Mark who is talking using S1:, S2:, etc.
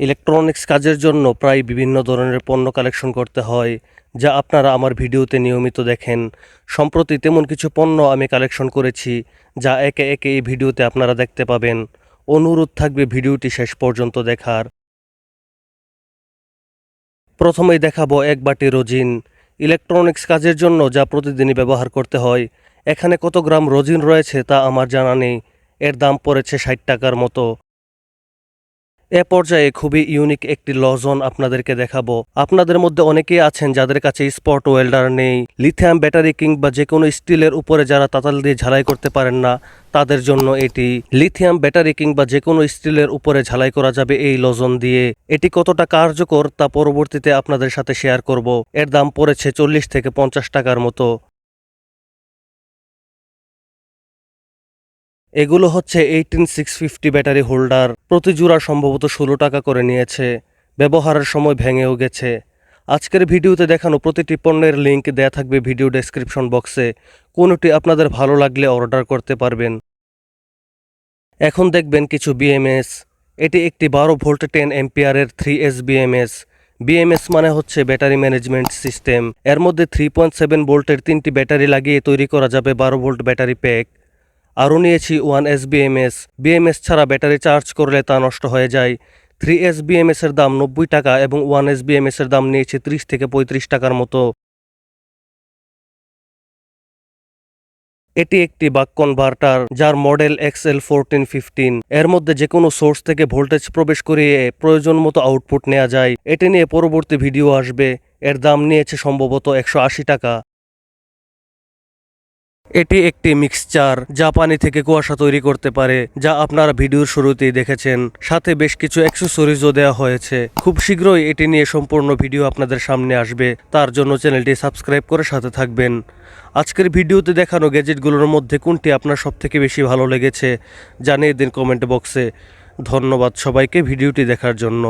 S1: Electronics কাজের জন্য প্রায় বিভিন্ন ধরনের পণ্য কালেকশন করতে হয়, যা আপনারা আমার ভিডিওতে নিয়মিত দেখেন। সম্প্রতি তেমন কিছু পণ্য আমি কালেকশন করেছি, যা একে একে এই ভিডিওতে আপনারা দেখতে পাবেন। অনুরোধ থাকবে ভিডিওটি শেষ পর্যন্ত দেখার। প্রথমেই দেখাবো এক বাটি রোজিন। ইলেকট্রনিক্স কাজের জন্য যা প্রতিদিনই ব্যবহার করতে হয়, এখানে কত গ্রাম রোজিন রয়েছে তা আমার জানা নেই। এর দাম পড়েছে ষাট টাকার মতো। এ পর্যায়ে খুবই ইউনিক একটি লজন আপনাদেরকে দেখাবো। আপনাদের মধ্যে অনেকেই আছেন যাদের কাছে স্পট ওয়েল্ডার নেই লিথিয়াম ব্যাটারি কিংবা যে কোনো স্টিলের উপরে যারা তাতাল দিয়ে ঝালাই করতে পারেন না, তাদের জন্য এটি লিথিয়াম ব্যাটারি কিংবা যে কোনো স্টিলের উপরে ঝালাই করা যাবে এই লজন দিয়ে। এটি কতটা কার্যকর তা পরবর্তীতে আপনাদের সাথে শেয়ার করব। এর দাম পড়েছে চল্লিশ থেকে পঞ্চাশ টাকার মতো। এগুলো হচ্ছে eighteen six fifty battery holder. প্রতি জোড়া সম্ভবত ষোলো টাকা করে নিয়েছে। ব্যবহারের সময় ভেঙেও গেছে। আজকের ভিডিওতে দেখানো প্রতিটি পণ্যের লিঙ্ক দেয়া থাকবে ভিডিও ডেসক্রিপশন বক্সে। কোনোটি আপনাদের ভালো লাগলে অর্ডার করতে পারবেন। এখন দেখবেন কিছু বিএমএস এটি একটি বারো ভোল্ট টেন এম্পিয়ারের থ্রি এস বিএমএস বিএমএস মানে হচ্ছে ব্যাটারি ম্যানেজমেন্ট সিস্টেম। এর মধ্যে থ্রি পয়েন্ট সেভেন ভোল্টের তিনটি ব্যাটারি লাগিয়ে তৈরি করা যাবে বারো ভোল্ট ব্যাটারি প্যাক। আরও নিয়েছি ওয়ান এস বিএমএস বিএমএস ছাড়া ব্যাটারি চার্জ করলে তা নষ্ট হয়ে যায়। থ্রি এস বিএমএস এর দাম নব্বই টাকা এবং ওয়ান এস বিএমএস এর দাম নিয়েছে ত্রিশ থেকে পঁয়ত্রিশ টাকার মতো। এটি একটি বাক কনভার্টার, যার মডেল এক্সএল ফোরটিন ফিফটিন এর মধ্যে যে কোনো সোর্স থেকে ভোল্টেজ প্রবেশ করিয়ে প্রয়োজন মতো আউটপুট নেওয়া যায়। এটি নিয়ে পরবর্তী ভিডিও আসবে। এর দাম নিয়েছে সম্ভবত একশো আশি টাকা। এটি একটি মিক্সচার যা পানি থেকে কুয়াশা তৈরি করতে পারে, যা আপনারা ভিডিওর শুরুতেই দেখেছেন। সাথে বেশ কিছু অ্যাক্সেসরিজও দেওয়া হয়েছে। খুব শীঘ্রই এটি নিয়ে সম্পূর্ণ ভিডিও আপনাদের সামনে আসবে। তার জন্য চ্যানেলটি সাবস্ক্রাইব করে সাথে থাকবেন। আজকের ভিডিওতে দেখানো গ্যাজেটগুলোর মধ্যে কোনটি আপনার সবথেকে বেশি ভালো লেগেছে, জানিয়ে দিন কমেন্ট বক্সে ধন্যবাদ সবাইকে ভিডিওটি দেখার জন্য।